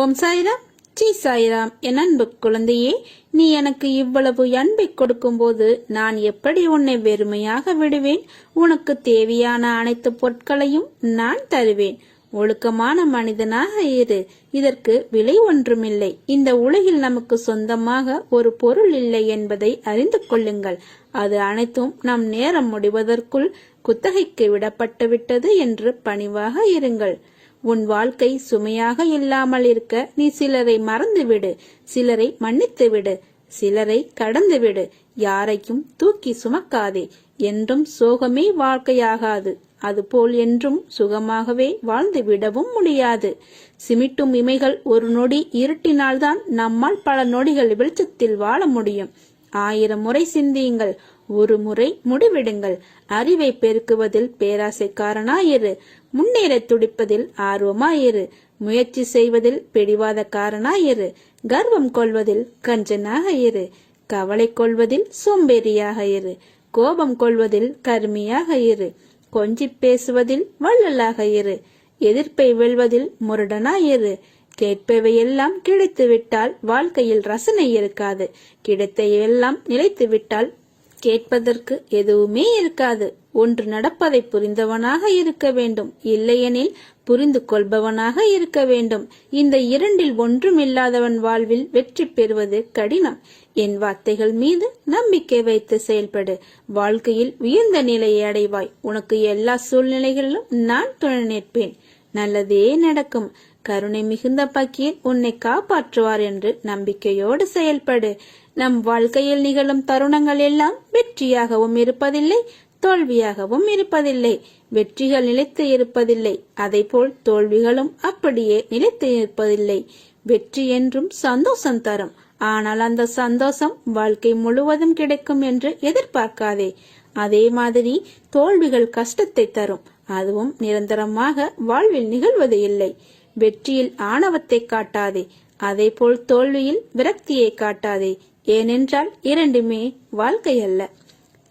ஓம் Sairam. G Sairam என் அன்பு குழந்தையே நீ எனக்கு இவ்வளவு அன்பை கொடுக்கும்போது நான் எப்படி உன்னை வெறுமையாக விடுவேன்? உனக்கு தேவையான அனைத்து பொருட்களையும் நான் தருவேன். ஒழுக்கமான மனிதனாக இரு. இதற்கு விலை ஒன்றுமில்லை. இந்த உலகில் நமக்கு சொந்தமாக ஒரு பொருள் இல்லை என்பதை அறிந்து கொள்ளுங்கள். அது அனைத்தும் நம் நேரம் முடிவதற்குள் குத்தகைக்கு விடப்பட்டுவிட்டது என்று பணிவாக இருங்கள். உன் வாழ்க்கை சுமையாக இல்லாமல் இருக்க நீ சிலரை மறந்துவிடு சிலரை மன்னித்து விடு சிலரை கடந்துவிடு யாரையும் தூக்கி சுமக்காதே. என்றும் சோகமே வாழ்க்கையாகாது. அதுபோல் என்றும் சுகமாகவே வாழ்ந்து விடவும் முடியாது. சிமிட்டும் இமைகள் ஒரு நொடி இருட்டினால்தான் நம்மால் பல நொடிகள் வெளிச்சத்தில் வாழ முடியும். ஆயிரம் முறை சிந்தியுங்கள் ஒரு முறை முடிவிடுங்கள். அறிவை பெருக்குவதில் பேராசைக்காரனாயிரு முன்னேற துடிப்பதில் ஆர்வமாயிரு. முயற்சி செய்வதில் பிடிவாதக்காரனாயிரு. கர்வம் கொள்வதில் கஞ்சனாக இரு கவலை கொள்வதில் சோம்பேறியாக இரு கோபம் கொள்வதில் கருமியாக இரு கொஞ்சி பேசுவதில் வள்ளலாக இரு எதிர்ப்பை வெல்வதில் முரடனாயிரு. கேட்பவையெல்லாம் கிடைத்துவிட்டால் வாழ்க்கையில் ரசனை இருக்காது. கிடைத்தையெல்லாம் நிலைத்துவிட்டால் கேட்பதற்கு எதுவுமே இருக்காது. ஒன்று நடப்பதை புரிந்தவனாக இருக்க வேண்டும். இல்லையெனில் புரிந்து கொள்பவனாக இருக்க வேண்டும். இந்த இரண்டில் ஒன்றும் இல்லாதவன் வாழ்வில் வெற்றி பெறுவது கடினம். என் வார்த்தைகள் மீது நம்பிக்கை வைத்து செயல்படு. வாழ்க்கையில் உயர்ந்த நிலையை அடைவாய். உனக்கு எல்லா சூழ்நிலைகளிலும் நான் துணை நிற்பேன். நல்லதே நடக்கும். கருணை மிகுந்த பக்கீர் உன்னை காப்பாற்றுவார் என்று நம்பிக்கையோடு செயல்படு. நம் வாழ்க்கையில் நிகழும் தருணங்கள் எல்லாம் வெற்றியாகவும் இருப்பதில்லை தோல்வியாகவும் இருப்பதில்லை வெற்றிகள் நிலைத்து இருப்பதில்லை. போல் தோல்விகளும் அப்படியே நிலைத்து இருப்பதில்லை வெற்றி என்றும் சந்தோஷம் தரும். ஆனால் அந்த சந்தோஷம் வாழ்க்கை முழுவதும் கிடைக்கும் என்று எதிர்பார்க்காதே. அதே மாதிரி தோல்விகள் கஷ்டத்தை தரும். அதுவும் நிரந்தரமாக வாழ்வில் நிகழ்வது இல்லை. வெற்றியில் ஆணவத்தை காட்டாதே. அதேபோல் தோல்வியில் விரக்தியை காட்டாதே. ஏனென்றால் இரண்டுமே வாழ்க்கை அல்ல.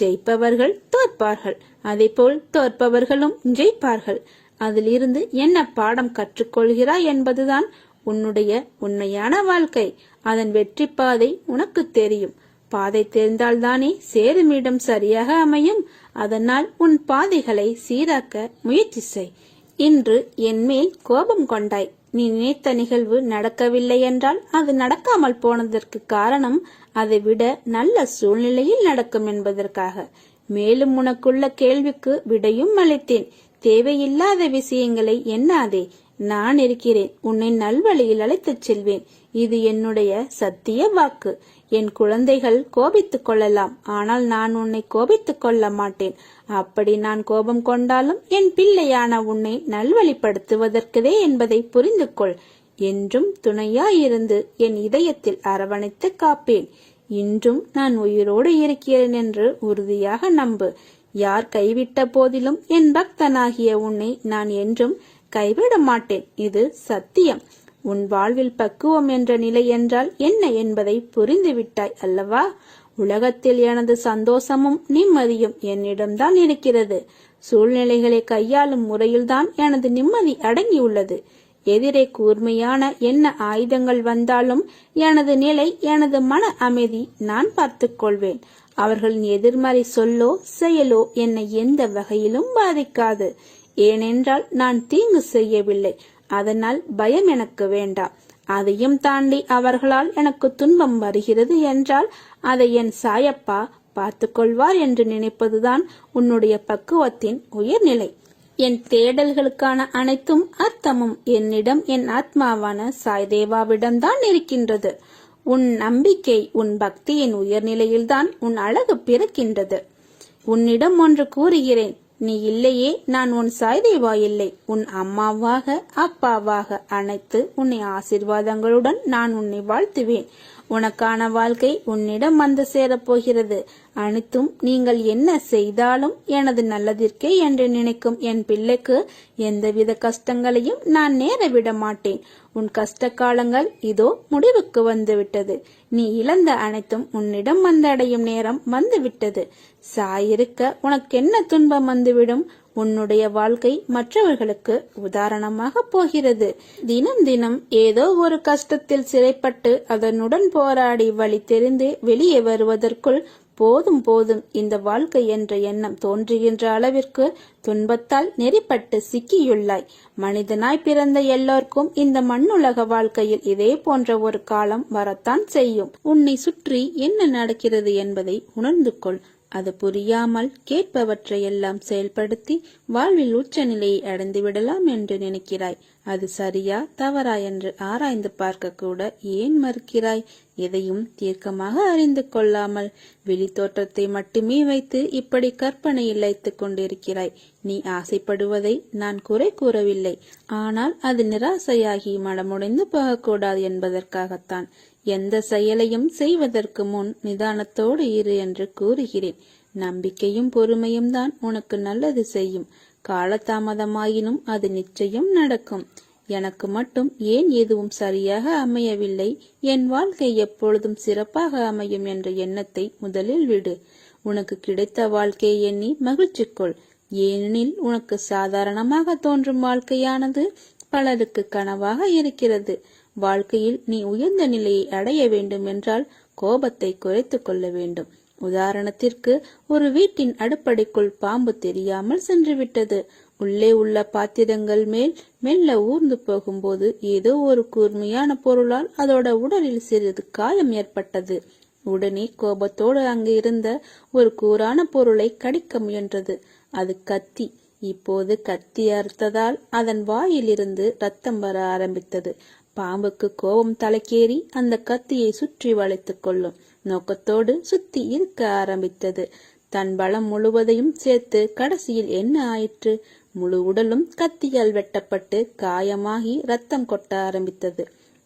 ஜெயிப்பவர்கள் தோற்பார்கள். அதேபோல் தோற்பவர்களும் ஜெயிப்பார்கள். அதிலிருந்து என்ன பாடம் கற்றுக்கொள்கிறாய் என்பதுதான் உன்னுடைய உண்மையான வாழ்க்கை. அதன் வெற்றி பாதை உனக்கு தெரியும். பாதை தெரிந்தால்தானே சேருமிடம் சரியாக அமையும். அதனால் உன் பாதைகளை சீராக்க முயற்சி செய். இன்று என்மேல் கோபம் கொண்டாய். நீ நினைத்த நிகழ்வு நடக்கவில்லை என்றால் அது நடக்காமல் போனதற்கு காரணம் அதை விட நல்ல சூழ்நிலையில் நடக்கும் என்பதற்காக. மேலும் உனக்குள்ள கேள்விக்கு விடையும் அளித்தேன். தேவையில்லாத விஷயங்களை எண்ணாதே. நான் இருக்கிறேன். உன்னை நல்வழியில் அழைத்துச் செல்வேன். இது என்னுடைய சத்திய வாக்கு. என் குழந்தைகள் கோபித்துக் கொள்ளலாம். ஆனால் நான் உன்னை கோபித்துக் கொள்ள மாட்டேன். அப்படி நான் கோபம் கொண்டாலும் என் பிள்ளையான உன்னை நல்வழிப்படுத்துவதற்குதே என்பதை புரிந்து கொள் என்றும் துணையாயிருந்து என் இதயத்தில் அரவணைத்து காப்பேன். இன்றும் நான் உயிரோடு இருக்கிறேன் என்று உறுதியாக நம்பு. யார் கைவிட்ட போதிலும் என் பக்தனாகிய உன்னை நான் என்றும் கைவிட மாட்டேன். இது சத்தியம். உன் வாழ்வில் பக்குவம் என்ற நிலை என்றால் என்ன என்பதை புரிந்துவிட்டாய் அல்லவா? உலகத்தில் எனது சந்தோஷமும் நிம்மதியும் என்னிடம்தான் இருக்கிறது. சூழ்நிலைகளை கையாளும் முறையில்தான் எனது நிம்மதி அடங்கியுள்ளது. எதிரே கூர்மையான என்ன ஆயுதங்கள் வந்தாலும் எனது நிலை எனது மன அமைதி நான் பார்த்துக் கொள்வேன் அவர்களின் எதிர்மறை சொல்லோ செயலோ என்னை எந்த வகையிலும் பாதிக்காது. ஏனென்றால் நான் தீங்கு செய்யவில்லை. அதனால் பயம் எனக்கு வேண்டாம். அதையும் தாண்டி அவர்களால் எனக்கு துன்பம் வருகிறது என்றால் அதை என் சாயப்பா பார்த்துக்கொள்வார் என்று நினைப்பதுதான் உன்னுடைய பக்குவத்தின் உயர்நிலை. என் தேடல்களுக்கான அனைத்தும் அர்த்தமும் என்னிடம் என் ஆத்மாவான சாய்தேவாவிடம்தான் இருக்கின்றது. உன் நம்பிக்கை உன் பக்தியின் உயர்நிலையில்தான் உன் அழகு பிறக்கின்றது. உன்னிடம் ஒன்று கூறுகிறேன் நீ இல்லையே நான் உன் சாய்தேவா இல்லை. உன் அம்மாவாக அப்பாவாக அனைத்து உன்னை ஆசிர்வாதங்களுடன் நான் உன்னை வாழ்த்துவேன். உனக்கான வாழ்க்கை உன்னிடம் வந்து சேரப்போகிறது. அனைத்தும் நீங்கள் என்ன செய்தாலும் எனது நல்லதிற்கே என்று நினைக்கும் என் பிள்ளைக்கு எந்தவித கஷ்டங்களையும் நான் நேர விட மாட்டேன் உன் கஷ்ட காலங்கள் இதோ முடிவுக்கு வந்துவிட்டது. நீ இழந்த அனைத்தும் உன்னிடம் வந்தடையும் நேரம் வந்துவிட்டது. சாயிருக்க உனக்கு என்ன துன்பம் வந்துவிடும்? உன்னுடைய வாழ்க்கை மற்றவர்களுக்கு உதாரணமாக போகிறது. தினம் தினம் ஏதோ ஒரு கஷ்டத்தில் சிறைப்பட்டு அதனுடன் போராடி வழி தெரிந்து வெளியே வருவதற்குள் போதும் போதும் இந்த வாழ்க்கை என்ற எண்ணம் தோன்றுகின்ற அளவிற்கு துன்பத்தால் நெறிப்பட்டு சிக்கியுள்ளாய். மனிதனாய் பிறந்த எல்லோருக்கும் இந்த மண்ணுலக வாழ்க்கையில் இதே போன்ற ஒரு காலம் வரத்தான் செய்யும். உன்னை சுற்றி என்ன நடக்கிறது என்பதை உணர்ந்து கொள். அது புரியாமல் கேட்பவற்றையெல்லாம் செயல்படுத்தி வாழ்வில் உச்சநிலையை அடைந்து விடலாம் என்று நினைக்கிறாய். அது சரியா தவறா என்று ஆராய்ந்து பார்க்க கூட ஏன் மறுக்கிறாய்? எதையும் தீர்க்கமாக அறிந்து கொள்ளாமல் வெளித்தோற்றத்தை மட்டுமே வைத்து இப்படி கற்பனையில் வைத்துக் கொண்டிருக்கிறாய். நீ ஆசைப்படுவதை நான் குறை கூறவில்லை. ஆனால் அது நிராசையாகி மனமுடைந்து போகக்கூடாது என்பதற்காகத்தான். எந்த செயலையும் செய்வதற்கு முன் நிதானத்தோடு இரு என்று கூறுகிறேன். நம்பிக்கையும் பொறுமையும் தான் உனக்கு நல்லது செய்யும். காலதாமதமாயினும் அது நிச்சயம் நடக்கும். எனக்கு மட்டும் ஏன் எதுவும் சரியாக அமையவில்லை? என் வாழ்க்கை எப்பொழுதும் சிறப்பாக அமையும் என்ற எண்ணத்தை முதலில் விடு. உனக்கு கிடைத்த வாழ்க்கையை எண்ணி மகிழ்ச்சி கொள். ஏனெனில் உனக்கு சாதாரணமாக தோன்றும் வாழ்க்கையானது பலருக்கு கனவாக இருக்கிறது. வாழ்க்கையில் நீ உயர்ந்த நிலையை அடைய வேண்டும் என்றால் கோபத்தை குறைத்துக் கொள்ள வேண்டும். உதாரணத்திற்கு ஒரு வீட்டின் அடுப்படைக்குள் பாம்பு தெரியாமல் சென்றுவிட்டது. உள்ளே உள்ள பாத்திரங்கள் மேல் மெல்ல ஊர்ந்து போகும்போது ஏதோ ஒரு கூர்மையான பொருளால் அதோட உடலில் சிறிது காயம் ஏற்பட்டது. உடனே கோபத்தோடு அங்கு இருந்த ஒரு கூரான பொருளை கடிக்க முயன்றது. அது கத்தி. இப்போது கத்தி அறுத்ததால் அதன் வாயிலிருந்து ரத்தம் வர ஆரம்பித்தது. பாம்புக்கு கோபம் தலைக்கேறி அந்த கத்தியை சுற்றி வளைத்துக் கொள்ளும் நோக்கத்தோடு சுத்தி இருக்க ஆரம்பித்தது. தன் பலம் முழுவதையும் சேர்த்து கடைசியில் என்ன ஆயிற்று? முழு உடலும் கத்தியால் வெட்டப்பட்டு காயமாகி ரத்தம் கொட்ட ஆரம்பித்தது.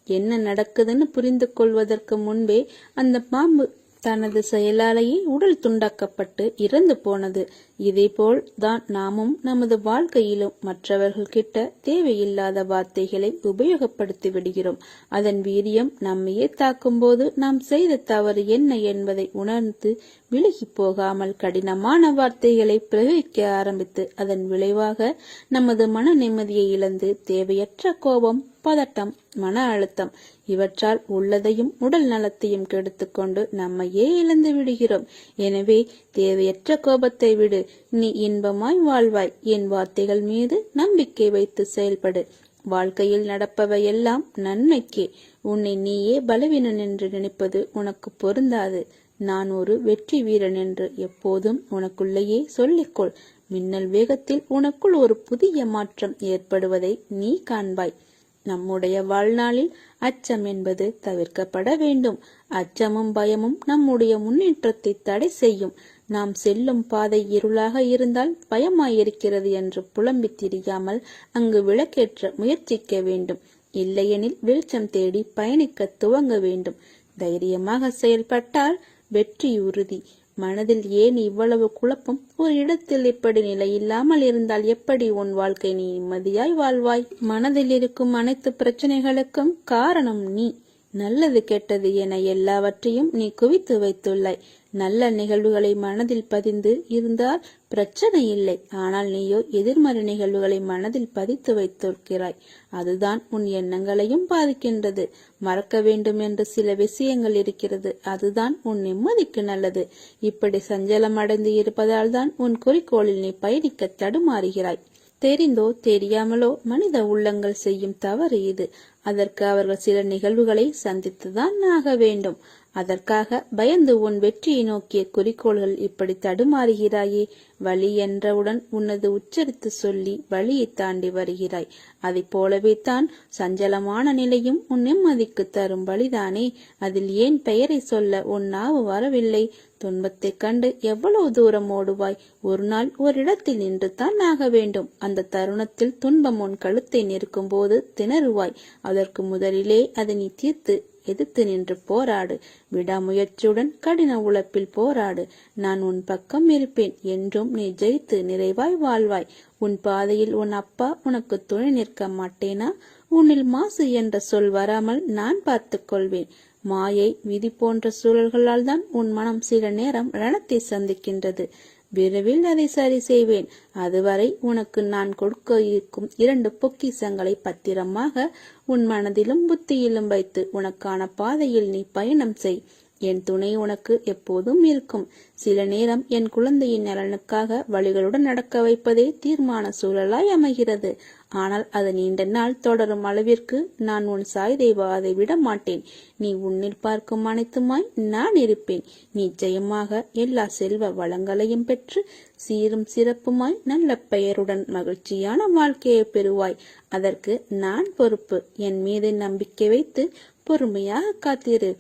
என்ன நடக்குதுன்னு புரிந்து கொள்வதற்கு முன்பே அந்த பாம்பு தனது செயலாலேயே உடல் துண்டாக்கப்பட்டு இறந்து போனது. இதேபோல் தான் நாமும் நமது வாழ்க்கையிலும் மற்றவர்கள் கிட்ட தேவையில்லாத வார்த்தைகளை உபயோகப்படுத்தி விடுகிறோம். அதன் வீரியம் நம்மையே தாக்கும்போது நாம் செய்த தவறு என்ன என்பதை உணர்ந்து விலகி போகாமல் கடினமான வார்த்தைகளை பிரயோகிக்க ஆரம்பித்து அதன் விளைவாக நமது மன நிம்மதியை இழந்து தேவையற்ற கோபம் பதட்டம் மன அழுத்தம் இவற்றால் உள்ளதையும் உடல் நலத்தையும் கெடுத்துக்கொண்டு நம்மையே இழந்து விடுகிறோம். எனவே தேவையற்ற கோபத்தை விடு. நீ இன்பமாய் வாழ்வாய். என் வார்த்தைகள் மீது நம்பிக்கை வைத்து செயல்படு. வாழ்க்கையில் நடப்பவையெல்லாம் நன்மைக்கே. உன்னை நீயே பலவீனன் என்று நினைப்பது உனக்கு பொருந்தாது. நான் ஒரு வெற்றி வீரன் என்று எப்போதும் உனக்குள்ளேயே சொல்லிக்கொள். மின்னல் வேகத்தில் உனக்குள் ஒரு புதிய மாற்றம் ஏற்படுவதை நீ காண்பாய். நம்முடைய வாழ்நாளில் அச்சம் என்பது தவிர்க்கப்பட வேண்டும். அச்சமும் பயமும் நம்முடைய முன்னேற்றத்தை தடை செய்யும். நாம் செல்லும் பாதை இருளாக இருந்தால் பயமாயிருக்கிறது என்று புலம்பித் திரியாமல் அங்கு விளக்கேற்ற முயற்சிக்க வேண்டும். இல்லையெனில் வெளிச்சம் தேடி பயணிக்க துவங்க வேண்டும். தைரியமாக செயல்பட்டால் வெற்றி உறுதி. மனதில் ஏன் இவ்வளவு குழப்பம்? ஒரு இடத்தில் இப்படி நிலை இல்லாமல் இருந்தால் எப்படி உன் வாழ்க்கை நீ நிம்மதியாய் வாழ்வாய்? மனதில் இருக்கும் அனைத்து பிரச்சனைகளுக்கும் காரணம் நீ. நல்லது கெட்டது என எல்லாவற்றையும் நீ குவித்து வைத்துள்ளாய். நல்ல நிகழ்வுகளை மனதில் பதிந்து இருந்தால் பிரச்சனை இல்லை. ஆனால் நீயோ எதிர்மறை நிகழ்வுகளை மனதில் பதித்து வைத்திருக்கிறாய். அதுதான் உன் எண்ணங்களையும் பாதிக்கின்றது. மறக்க வேண்டும் என்று சில விஷயங்கள் இருக்கிறது. அதுதான் உன் நிம்மதிக்கு நல்லது. இப்படி சஞ்சலம் அடைந்து இருப்பதால் தான் உன் குறிக்கோளில் நீ பயணிக்க தடுமாறுகிறாய். தெரிந்தோ தெரியாமலோ மனித உள்ளங்கள் செய்யும் தவறு இது. அதற்கு அவர்கள் சில நிகழ்வுகளை சந்தித்துதான் ஆக வேண்டும். அதற்காக பயந்து உன் வெற்றியை நோக்கிய குறிக்கோள்கள் இப்படி தடுமாறுகிறாயே. வழி என்றவுடன் உன்னது உச்சரித்து சொல்லி வழியை தாண்டி வருகிறாய். அதை போலவே தான் சஞ்சலமான நிலையும் உன் நிம்மதிக்கு தரும் வழிதானே. அதில் ஏன் பெயரை சொல்ல உன் நாவு வரவில்லை? துன்பத்தைக் கண்டு எவ்வளவு தூரம் ஓடுவாய்? ஒரு நாள் ஒரு இடத்தில் நின்று தான் ஆக வேண்டும். அந்த தருணத்தில் துன்பம் உன் கழுத்தை நிற்கும் போது திணறுவாய். அதற்கு முதலிலே அதை நீ தீர்த்து எதிர்த்து நின்று போராடு. விடாமுயற்சியுடன் கடின உழைப்பில் போராடு. நான் உன் பக்கம் இருப்பேன். என்றும் நீ ஜெயித்து நிறைவாய் வாழ்வாய். உன் பாதையில் உன் அப்பா உனக்கு துணை நிற்க மாட்டேனா? உன்னில் மாசு என்ற சொல் வராமல் நான் பார்த்துக் கொள்வேன். மாயை விதி போன்ற சூழல்களால் தான் உன் மனம் சில நேரம் ரணத்தை சந்திக்கின்றது. விரைவில் அதை சரி செய்வேன். அதுவரை உனக்கு நான் கொடுக்க இருக்கும் இரண்டு பொக்கிசங்களை பத்திரமாக உன் மனதிலும் புத்தியிலும் வைத்து உனக்கான பாதையில் நீ பயணம் செய். என் துணை உனக்கு எப்போதும் இருக்கும். சில நேரம் என் குழந்தையின் நலனுக்காக வழிகளுடன் நடக்க வைப்பதே தீர்மான சூழலாய் அமைகிறது. ஆனால் அது நீண்ட நாள் தொடரும் அளவிற்கு நான் உன் சாய் தேவா அதை விட மாட்டேன். நீ உன்னில் பார்க்கும் அனைத்துமாய் நான் இருப்பேன். நிச்சயமாக எல்லா செல்வ வளங்களையும் பெற்று சீரும் சிறப்புமாய் நல்ல பெயருடன் மகிழ்ச்சியான வாழ்க்கையை பெறுவாய். அதற்கு நான் பொறுப்பு. என் மீது நம்பிக்கை வைத்து பொறுமையாக காத்திரு.